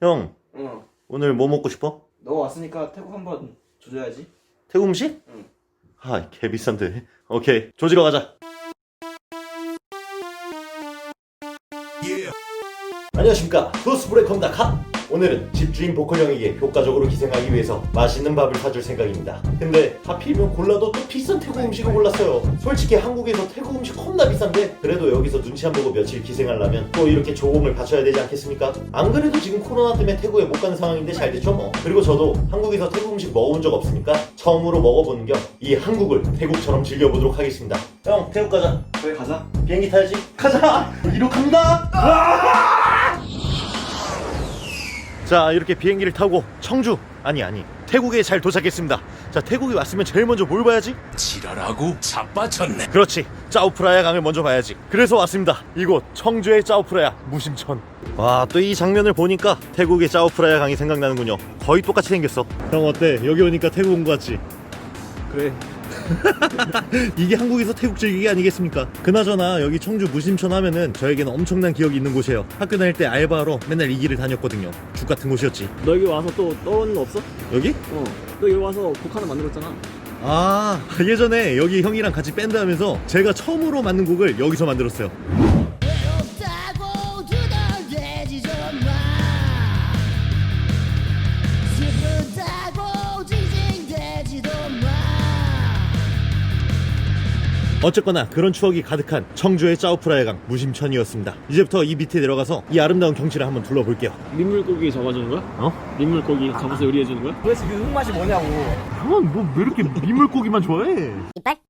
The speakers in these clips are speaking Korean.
형, 어. 오늘 뭐 먹고 싶어? 너 왔으니까 태국 한번 조져야지. 태국 음식? 응. 아, 개 비싼데. 오케이, 조지러 가자. 안녕하십니까. 토스브레이커입니다. 컷! 오늘은 집주인 보컬 형에게 효과적으로 기생하기 위해서 맛있는 밥을 사줄 생각입니다. 근데 하필이면 골라도 또 비싼 태국 음식을 골랐어요. 솔직히 한국에서 태국 음식 겁나 비싼데 그래도 여기서 눈치 안 보고 며칠 기생하려면 또 이렇게 조공을 바쳐야 되지 않겠습니까? 안 그래도 지금 코로나 때문에 태국에 못 가는 상황인데 잘 됐죠 뭐. 그리고 저도 한국에서 태국 음식 먹어본 적 없으니까 처음으로 먹어보는 겸 이 한국을 태국처럼 즐겨보도록 하겠습니다. 형, 태국 가자. 그래 가자. 비행기 타야지. 가자. 이륙합니다. 자 이렇게 비행기를 타고 청주 아니 아니 태국에 잘 도착했습니다. 자 태국에 왔으면 제일 먼저 뭘 봐야지? 지랄하고 자빠졌네. 그렇지 짜오프라야 강을 먼저 봐야지. 그래서 왔습니다. 이곳 청주의 짜오프라야 무심천. 와 또 이 장면을 보니까 태국의 짜오프라야 강이 생각나는군요. 거의 똑같이 생겼어. 형 어때? 여기 오니까 태국 온 거 같지? 그래. 이게 한국에서 태국 즐기기 아니겠습니까? 그나저나 여기 청주 무심천 하면은 저에게는 엄청난 기억이 있는 곳이에요. 학교 다닐 때 알바로 맨날 이 길을 다녔거든요. 죽 같은 곳이었지. 너 여기 와서 또 떠오르는 거 없어? 여기? 어. 너 여기 와서 곡 하나 만들었잖아. 아 예전에 여기 형이랑 같이 밴드 하면서 제가 처음으로 만든 곡을 여기서 만들었어요. 어쨌거나 그런 추억이 가득한 청주의 짜오프라의 강 무심천이었습니다. 이제부터 이 밑에 내려가서 이 아름다운 경치를 한번 둘러볼게요. 민물고기 적어주는 거야? 어? 민물고기 적어서 요리해주는 거야? 도대체 그 흙맛이 뭐냐고. 형은 뭐왜 이렇게 민물고기만 좋아해?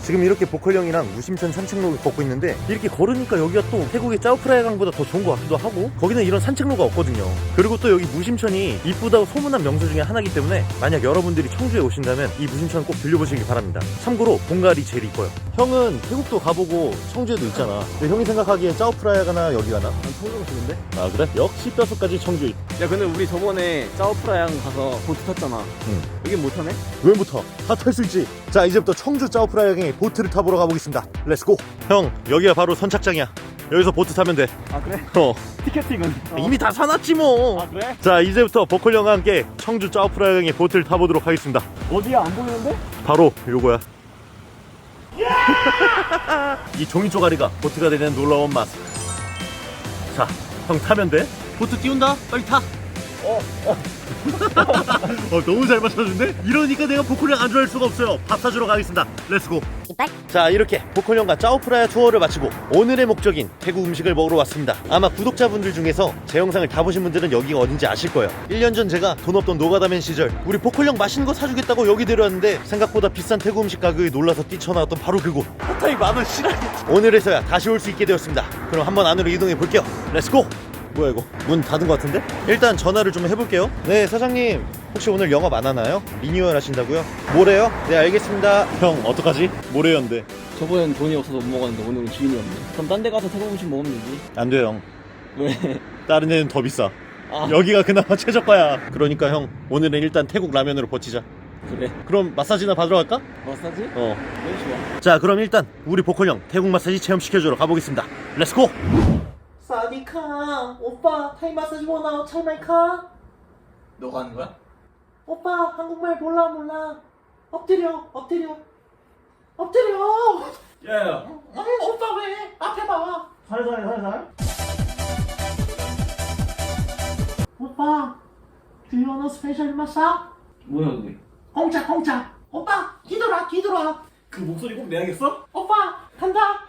지금 이렇게 보컬 형이랑 무심천 산책로를 걷고 있는데 이렇게 걸으니까 여기가 또 태국의 짜오프라야 강보다 더 좋은 것 같기도 하고 거기는 이런 산책로가 없거든요. 그리고 또 여기 무심천이 이쁘다고 소문난 명소 중에 하나이기 때문에 만약 여러분들이 청주에 오신다면 이 무심천 꼭 들려보시기 바랍니다. 참고로 본갈이 제일 이뻐요. 형은 태국도 가보고 청주에도 있잖아. 근데 형이 생각하기에 짜오프라야 가나 여기 가나? 난 청주가 좋은데? 아 그래? 역시 뼛속까지 청주. 야 근데 우리 저번에 짜오프라양 가서 보트 탔잖아. 응. 여긴 못 타네? 왜 못타? 다탈 수 있지. 자 이제부터 청주 짜오프라야경에 보트를 타보러 가보겠습니다. 렛츠고. 형 여기가 바로 선착장이야. 여기서 보트 타면 돼. 아 그래? 어. 티켓팅은? 어. 이미 다 사놨지 뭐. 아 그래? 자 이제부터 보컬 형과 함께 청주 짜오프라야경에 보트를 타보도록 하겠습니다. 어디야 안 보이는데? 바로 요거야. 이 종이 쪼가리가 보트가 되는 놀라운 맛. 자, 형 타면 돼. 보트 띄운다. 빨리 타. 어, 어. 어, 너무 잘 맞춰준데? 이러니까 내가 보컬 형 안 좋아할 수가 없어요. 밥 사주러 가겠습니다. 렛츠고. 자, 이렇게 보컬 형과 짜오프라야 투어를 마치고 오늘의 목적인 태국 음식을 먹으러 왔습니다. 아마 구독자분들 중에서 제 영상을 다 보신 분들은 여기가 어딘지 아실 거예요. 1년 전 제가 돈 없던 노가다맨 시절 우리 보컬 형 맛있는 거 사주겠다고 여기 데려왔는데 생각보다 비싼 태국 음식 가격에 놀라서 뛰쳐나왔던 바로 그곳. 호타이 만원 시라니. 오늘에서야 다시 올 수 있게 되었습니다. 그럼 한번 안으로 이동해 볼게요. 렛츠고! 뭐야 이거 문 닫은 것 같은데? 일단 전화를 좀 해볼게요 네 사장님 혹시 오늘 영업 안 하나요? 리뉴얼 하신다고요? 뭐래요? 네 알겠습니다 형 어떡하지? 뭐래요인데 저번엔 돈이 없어서 못 먹었는데 오늘은 기운이 없네. 그럼 딴 데 가서 태국 음식 먹으면 되지. 안 돼요 형 왜? 다른 데는 더 비싸 아 여기가 그나마 최저가야 그러니까 형 오늘은 일단 태국 라면으로 버티자 그래. 그럼 마사지나 받으러 갈까? 마사지? 어. 네 좋아. 자 그럼 일단 우리 보컬 형 태국 마사지 체험시켜주러 가보겠습니다 렛츠고 사디카 오빠 타이 마사지 원하오 차이마이카 너가 하는 거야? 오빠 한국말 몰라 몰라 엎드려 엎드려 엎드려 야야. 응, 오빠 왜 앞에 봐 살살 살살 오빠 a special massage? 뭐야 그게? 공짜 공짜 오빠 뒤돌아 뒤돌아 그 목소리 꼭 내야겠어? 오빠 간다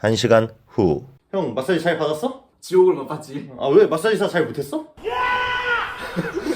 한 시간 후 형 마사지 잘 받았어? 지옥을 맛봤지. 아 왜 마사지사 잘 못했어?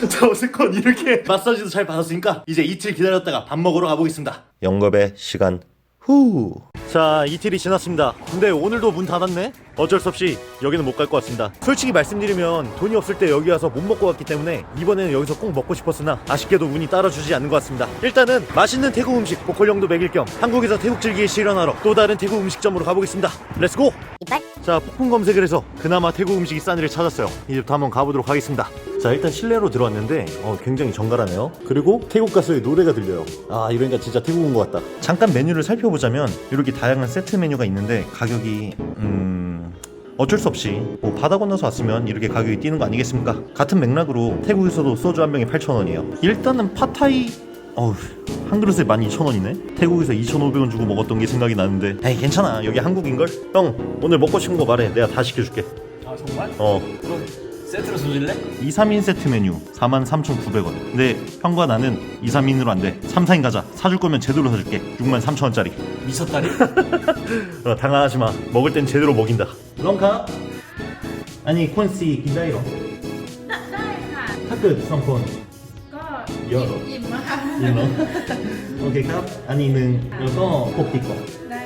자 어쨌건 이렇게 마사지도 잘 받았으니까 이제 이틀 기다렸다가 밥 먹으러 가보겠습니다 영겁의 시간 후. 자 이틀이 지났습니다. 근데 오늘도 문 닫았네? 어쩔 수 없이 여기는 못 갈 것 같습니다. 솔직히 말씀드리면 돈이 없을 때 여기 와서 못 먹고 갔기 때문에 이번에는 여기서 꼭 먹고 싶었으나 아쉽게도 운이 따라주지 않는 것 같습니다. 일단은 맛있는 태국 음식 보컬형도 먹일 겸 한국에서 태국 즐기기 실현하러 또 다른 태국 음식점으로 가보겠습니다. 렛츠고 자 폭풍 검색을 해서 그나마 태국 음식이 싼 데를 찾았어요. 이제부터 한번 가보도록 하겠습니다 자 일단 실내로 들어왔는데 어, 굉장히 정갈하네요 그리고 태국 가수의 노래가 들려요 아 이러니까 진짜 태국 온 것 같다 잠깐 메뉴를 살펴보자면 이렇게 다양한 세트 메뉴가 있는데 가격이 음... 어쩔 수 없이 뭐 바다 건너서 왔으면 이렇게 가격이 뛰는 거 아니겠습니까? 같은 맥락으로 태국에서도 소주 한 병에 8,000원이에요. 일단은 팟타이 어우 한 그릇에 12,000원이네? 태국에서 2,500원 주고 먹었던 게 생각이 나는데 에이 괜찮아 여기 한국인걸? 형 오늘 먹고 싶은 거 말해 내가 다 시켜줄게 아 정말? 어 그럼 세트로 주실래? 2, 3인 세트 메뉴 43,900원 근데 형과 나는 2, 3인으로 안돼 3, 4인 가자 사줄 거면 제대로 사줄게 63,000원짜리 미쳤다리? 어, 당황하지 마 먹을 땐 제대로 먹인다 런카 아니 콘시 기다려 ได้ค่ะ 타크 성콘 ก็ เยอะ อิ่มๆอะค่ะ 이거 오케이 컵 아니는 이거 코피코 ได้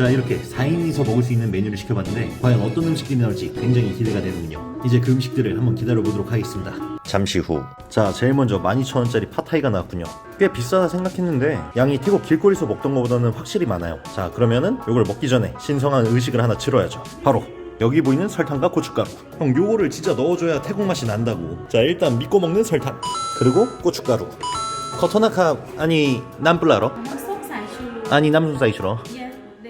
자 이렇게 4인이서 먹을 수 있는 메뉴를 시켜봤는데 과연 어떤 음식이 나올지 굉장히 기대가 되는군요. 이제 그 음식들을 한번 기다려보도록 하겠습니다. 잠시 후자 제일 먼저 12,000원짜리 파타이가 나왔군요. 꽤 비싸다 생각했는데 양이 태국 길거리에서 먹던 것보다는 확실히 많아요. 자 그러면은 이걸 먹기 전에 신성한 의식을 하나 치러야죠. 바로 여기 보이는 설탕과 고춧가루. 형 요거를 진짜 넣어줘야 태국 맛이 난다고. 자 일단 믿고 먹는 설탕. 그리고 고춧가루. 커터나카 아니 남플라러 아니 남순사이슈로.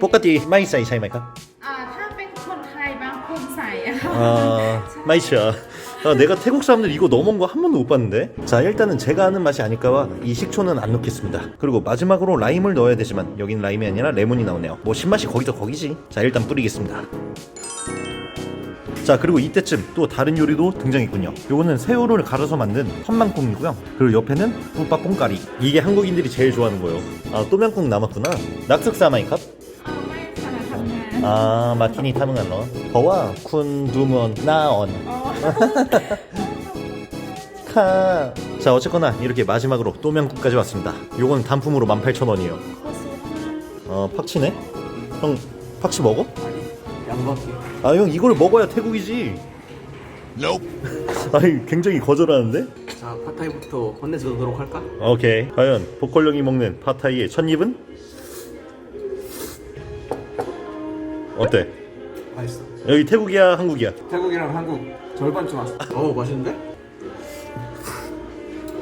เยอะเด็ก 똑같이 마이 사이 차이 마이카 อ่าถ้าเป็นคนไทยบางคนใส่อะค่ะ 아 마이샤 아, 내가 태국 사람들 이거 넣어먹은 거 한 번도 못 봤는데 자 일단은 제가 아는 맛이 아닐까봐 이 식초는 안 넣겠습니다 그리고 마지막으로 라임을 넣어야 되지만 여긴 라임이 아니라 레몬이 나오네요 뭐 신맛이 거기서 거기지 자 일단 뿌리겠습니다 자 그리고 이때쯤 또 다른 요리도 등장했군요 요거는 새우를 갈아서 만든 헛망꿍이고요 그리고 옆에는 뿌빠뽕까리 이게 한국인들이 제일 좋아하는 거예요 아 또명꿍 남았구나 낙석사 마이컵 เอาไม่ค่ะ 아 마티니 타면 너 더와 쿤 두먼 나언 카. 자 어쨌거나 이렇게 마지막으로 또명국까지 왔습니다 요건 단품으로 18,000원이에요 어 팍치네? 형 팍치 먹어? 아형 아, 이걸 먹어야 태국이지 아니 굉장히 거절하는데? 자, 파타이부터 혼내주도록 할까? 오케이 과연 보컬령이 먹는 파타이의 첫 입은? 어때? 맛있어. 여기 태국이야 한국이야? 태국이랑 한국 절반쯤 왔어. 어우 맛있는데?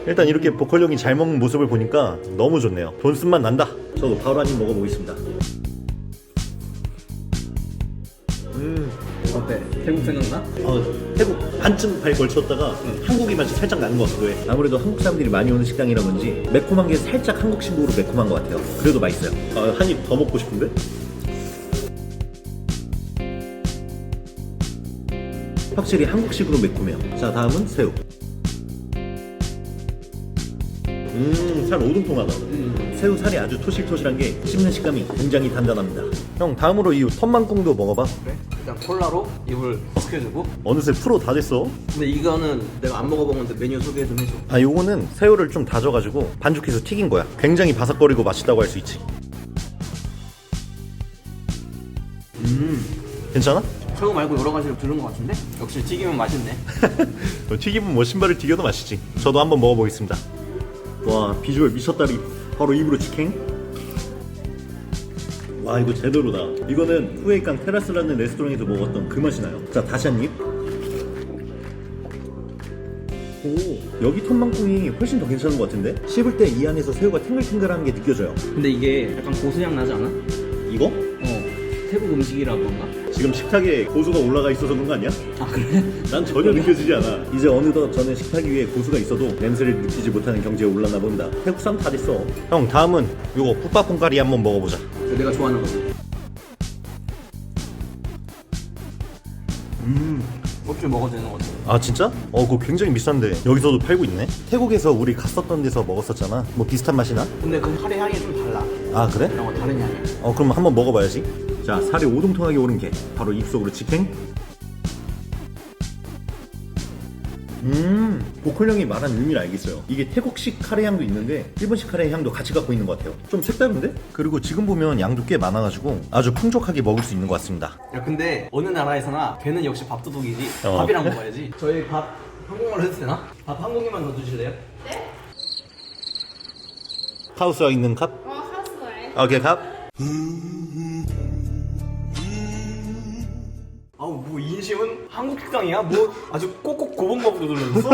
일단 이렇게 보컬령이 잘 먹는 모습을 보니까 너무 좋네요 돈 쓴맛 난다 저도 바로 한 입 먹어보겠습니다 어때? 태국 생각나? 어, 태국 반쯤 발 걸쳤다가 한국이 맛이 살짝 나는 것 같기도 해. 아무래도 한국 사람들이 많이 오는 식당이라 그런지 매콤한 게 살짝 한국식으로 매콤한 것 같아요. 그래도 맛있어요. 아, 한입 더 먹고 싶은데? 확실히 한국식으로 매콤해요. 자, 다음은 새우. 음, 살 오동통하다. 새우 살이 아주 토실토실한 게 씹는 식감이 굉장히 단단합니다. 형, 다음으로 이 텀만꿍도 먹어봐. 그래? 일단 콜라로 입을 식혀주고 어느새 프로 다 됐어. 근데 이거는 내가 안 먹어본 건데 메뉴 소개 좀 해줘 아 요거는 새우를 좀 다져가지고 반죽해서 튀긴 거야 굉장히 바삭거리고 맛있다고 할 수 있지 음 괜찮아? 새우 말고 여러 가지를 들은 것 같은데? 역시 튀기면 맛있네. 어, 튀김은 뭐 신발을 튀겨도 맛있지. 저도 한번 먹어보겠습니다. 와 비주얼 미쳤다리. 바로 입으로 직행? 와 이거 제대로다. 이거는 후에이깡 테라스라는 레스토랑에서 먹었던 그 맛이 나요. 자 다시 한 입. 오 여기 텀망꿍이 훨씬 더 괜찮은 것 같은데? 씹을 때 이 안에서 새우가 탱글탱글한 게 느껴져요. 근데 이게 약간 고수향 나지 않아? 이거? 어 태국 음식이라 그런가? 지금 식탁에 고수가 올라가 있어서 그런 거 아니야? 아 그래? 난 전혀 느껴지지 않아. 이제 어느덧 저는 식탁 위에 고수가 있어도 냄새를 느끼지 못하는 경지에 올랐나 본다. 태국 사람 다 됐어. 형 다음은 요거 푸빠퐁까리 한번 먹어보자. 내가 좋아하는 거지 음 껍질 먹어도 되는 거 같아 아 진짜? 어 그거 굉장히 비싼데 여기서도 팔고 있네. 태국에서 우리 갔었던 데서 먹었었잖아. 뭐 비슷한 맛이 나? 근데 그 카레 향이 좀 달라 아 그래? 이런 거 다른 향이야 어 그럼 한번 먹어봐야지. 자, 살이 오동통하게 오른 게 바로 입속으로 직행. 음, 보컬 형이 말한 의미를 알겠어요. 이게 태국식 카레 향도 있는데 일본식 카레 향도 같이 갖고 있는 것 같아요. 좀 색다른데? 그리고 지금 보면 양도 꽤 많아가지고 아주 풍족하게 먹을 수 있는 것 같습니다. 야 근데 어느 나라에서나 걔는 역시 밥도둑이지 어. 밥이랑 먹어야지 저희 밥 한국말로 해도 되나? 밥 한 공기만 더 주실래요? 네? 카우스와 있는 컵? 我喝水。 오케이 컵. 아우 뭐 인심은 한국 식당이야? 뭐 아주 꼭꼭 고본 거부터 눌러줬어?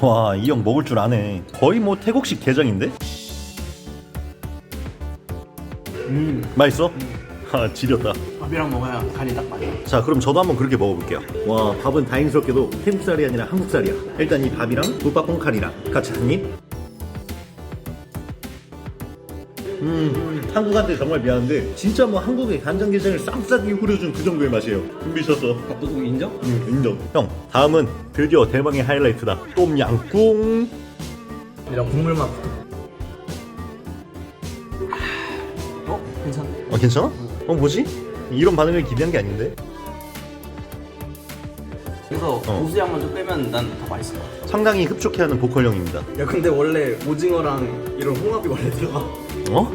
와이 형 먹을 줄 아네. 거의 뭐 태국식 게장인데? 음 맛있어? 아 지렸다 밥이랑 먹어야 간이 딱 맞아. 자 그럼 저도 한번 그렇게 먹어볼게요 와 밥은 다행스럽게도 태국살이 아니라 한국살이야 일단 이 밥이랑 국밥 콩칼이랑 같이 한 입 음 한국한테 정말 미안한데 진짜 뭐 한국의 간장게장을 쌈싸게 후려준 그 정도의 맛이에요 미쳤어 밥도둑 인정? 음, 인정 형 다음은 드디어 대망의 하이라이트다 똠양꿍 이랑 국물 맛. 어? 괜찮아. 어 괜찮아? 어 뭐지? 이런 반응을 기대한 게 아닌데 그래서 어. 고수향만 좀 빼면 난 더 맛있을 것 같아. 상당히 흡족해하는 보컬형입니다 야 근데 원래 오징어랑 이런 홍합이 원래 들어가. 어?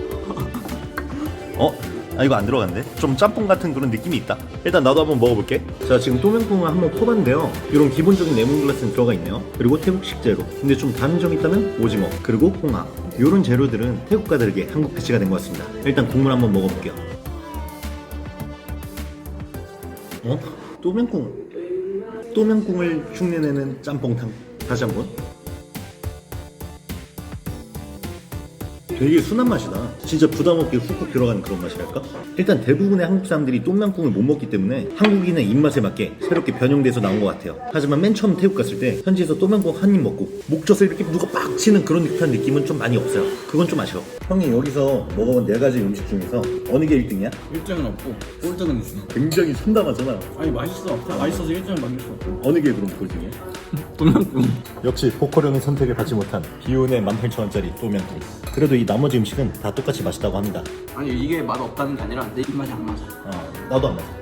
어? 아 이거 안 들어갔네 좀 짬뽕 같은 그런 느낌이 있다. 일단 나도 한번 먹어볼게. 자 지금 또명콩을 한번 퍼봤는데요. 이런 기본적인 레몬글라스는 들어가 있네요. 그리고 태국식 재료. 근데 좀 다른 점이 있다면 오징어 그리고 홍합. 이런 재료들은 태국과 다르게 한국 배치가 된 것 같습니다. 일단 국물 한번 먹어볼게요. 어? 또명콩 또명콩을 흉내내는 짬뽕탕. 다시 한번 되게 순한 맛이다. 진짜 부담 없게 훅훅 들어가는 그런 맛이랄까? 일단 대부분의 한국 사람들이 똠양꿍을 못 먹기 때문에 한국인의 입맛에 맞게 새롭게 변형돼서 나온 것 같아요. 하지만 맨 처음 태국 갔을 때 현지에서 똠양꿍 한 입 먹고 목젖을 이렇게 누가 빡 치는 그런 듯한 느낌은 좀 많이 없어요. 그건 좀 아쉬워. 형이 여기서 먹어본 네 가지 음식 중에서 어느 게 1등이야? 1등은 없고 꼴등은 있어. 굉장히 순담하잖아. 아니 맛있어. 다 맛있어서 1등을 만들 수 없고. 어느 게 그럼 꼴등이야? 역시 보컬형의 선택을 받지 못한 비운의 18,000원짜리 또명꿍. 그래도 이 나머지 음식은 다 똑같이 맛있다고 합니다. 아니 이게 맛 없다는 게 아니라 내 입맛이 안 맞아. 어, 나도 안 맞아.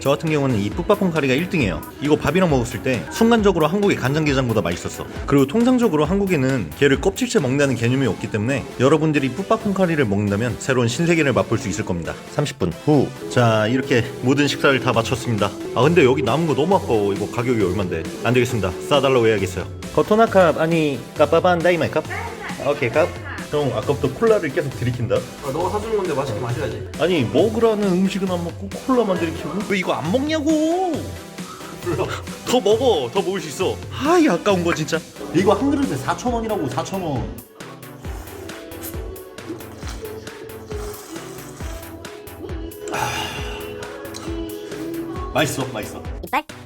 저 같은 경우는 이 뿌빠퐁 카리가 1등이에요. 이거 밥이랑 먹었을 때 순간적으로 한국의 간장게장보다 맛있었어. 그리고 통상적으로 한국에는 게를 껍질째 먹는다는 개념이 없기 때문에 여러분들이 뿌빠퐁 카리를 먹는다면 새로운 신세계를 맛볼 수 있을 겁니다. 30분 후. 자, 이렇게 모든 식사를 다 마쳤습니다. 아, 근데 여기 남은 거 너무 아까워. 이거 가격이 얼만데. 안 되겠습니다. 싸달라고 해야겠어요. 거토나캅 아니 까빠반 다이마이 캅? 오케이 캅. 형 아까부터 콜라를 계속 들이킨다. 아, 너가 사주는 건데 맛있게 마셔야지. 아니 먹으라는 음식은 안 먹고 콜라만 들이키고? 왜 이거 안 먹냐고! 더 먹어! 더 먹을 수 있어. 아이 아까운 거 진짜. 이거 한 그릇에 4,000원이라고 4,000원. 맛있어 맛있어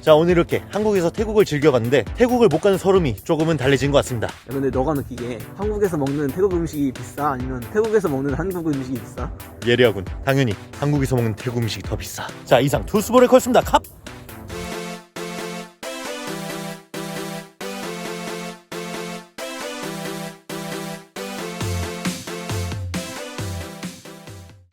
자 오늘 이렇게 한국에서 태국을 즐겨봤는데 태국을 못 가는 서름이 조금은 달래진 것 같습니다. 야, 근데 너가 느끼기에 한국에서 먹는 태국 음식이 비싸? 아니면 태국에서 먹는 한국 음식이 비싸? 예리하군. 당연히 한국에서 먹는 태국 음식이 더 비싸. 자 이상 투스볼의 컬스입니다. 컵